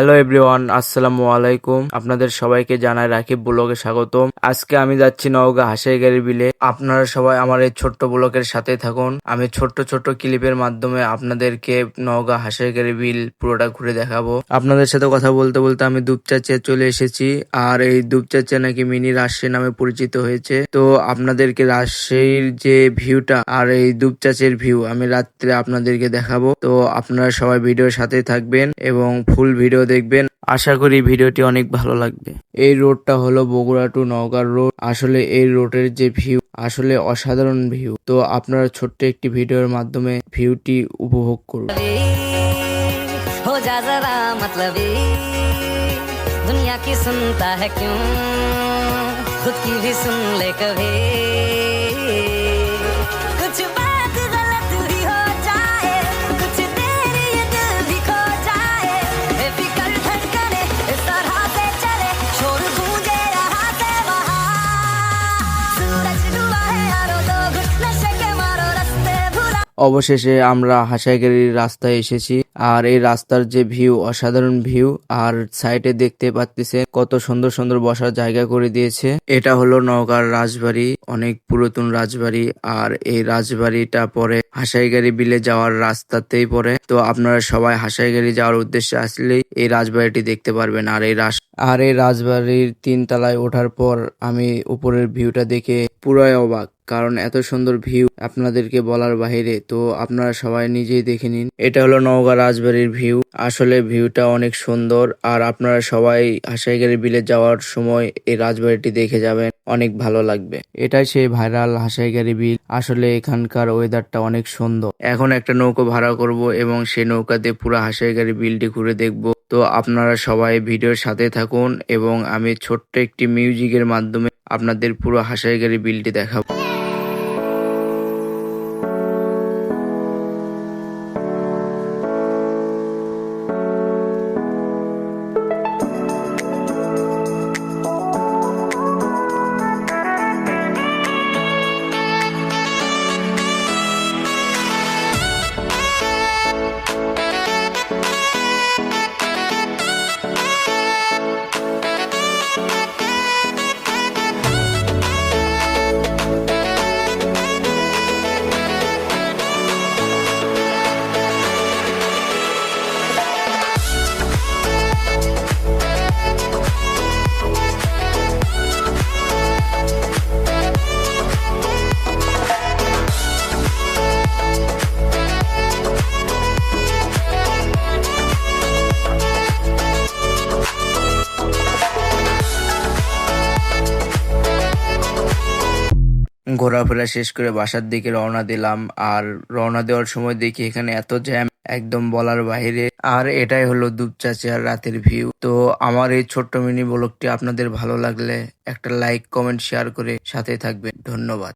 Hello everyone আসসালামু আলাইকুম আপনাদের সবাইকে জানাই রাকিব ব্লগে স্বাগতম। আজকে আমি যাচ্ছি নওগাঁ হাসাইগাড়ি বিলে। আপনারা সবাই আমার এই ছোট্ট ব্লগের সাথে থাকুন। আমি ছোট্ট ছোট্ট ক্লিপের মাধ্যমে আপনাদেরকে নওগাঁ হাসাইগাড়ি বিল পুরোটা ঘুরে দেখাবো। আপনাদের সাথে কথা বলতে বলতে আমি দুপচাচে চলে এসেছি। আর এই দুপচাচে নাকি মিনি রাজশাহী নামে পরিচিত হয়েছে। তো আপনাদেরকে রাজশাহীর যে ভিউটা আর এই দুপচাচের ভিউ আমি রাত্রে আপনাদেরকে দেখাবো। তো আপনারা সবাই ভিডিওর সাথে থাকবেন এবং ফুল ভিডিও দেখবেন আশা করি ভিডিওটি অনেক ভালো লাগবে এই রোডটা হলো বগুড়া টু নওগাঁ রোড আসলে এই রোডের যে ভিউ আসলে অসাধারণ ভিউ তো আপনারা ছোট্ট একটি ভিডিওর মাধ্যমে ভিউটি উপভোগ করুন हो जा जरा मतलबी दुनिया की सुनता है क्यों खुद की भी सुन ले कभी অবশেষে আমরা হাসাইগাড়ির রাস্তায় এসেছি। আর এই রাস্তার যে ভিউ, অসাধারণ ভিউ, আর সাইডে দেখতে পাচ্ছেন কত সুন্দর সুন্দর বসার জায়গা করে দিয়েছে। এটা হলো নওগাঁর রাজবাড়ি, অনেক পুরাতন রাজবাড়ি। আর এই রাজবাড়িটা পরে হাসাইগাড়ি বিলে যাওয়ার রাস্তাতেই পড়ে। তো আপনারা সবাই হাসাইগাড়ি যাওয়ার উদ্দেশ্যে আসলেই এই রাজবাড়িটি দেখতে পারবেন আর এই রাস আর এই রাজবাড়ির তিন তলায় ওঠার পর আমি উপরের ভিউটা দেখে পুরাই অবাক, কারণ এত সুন্দর ভিউ আপনাদেরকে বলার বাহিরে। তো আপনারা সবাই নিজেই দেখে নিন। এটা হলো নওগাঁ রাজবাড়ির ভিউ। আসলে ভিউটা অনেক সুন্দর, আর আপনারা সবাই হাসাইগাড়ি বিলে যাওয়ার সময় এই রাজবাড়িটি দেখে যাবেন। অনেক ভালো লাগবে। এটাই সেই ভাইরাল হাসাইগারি বিল। আসলে এখানকার ওয়েদারটা অনেক সুন্দর। এখন একটা নৌকো ভাড়া করব এবং সেই নৌকাতে পুরো হাসাইগারি বিলটি ঘুরে দেখব। তো আপনারা সবাই ভিডিওর সাথে থাকুন এবং আমি ছোট্ট একটি মিউজিকের মাধ্যমে আপনাদের পুরো হাসাইগারি বিলটি দেখাবো। ঘোরাফেরা শেষ করে বাসার দিকে রওনা দিলাম। আর রওনা দেওয়ার সময় দেখি এখানে এত জ্যাম, একদম বলার বাহিরে। আর এটাই হলো দুপচাচিয়ার রাতের ভিউ। তো আমার এই ছোট্ট মিনি ব্লগটি আপনাদের ভালো লাগলে একটা লাইক, কমেন্ট, শেয়ার করে সাথে থাকবেন। ধন্যবাদ।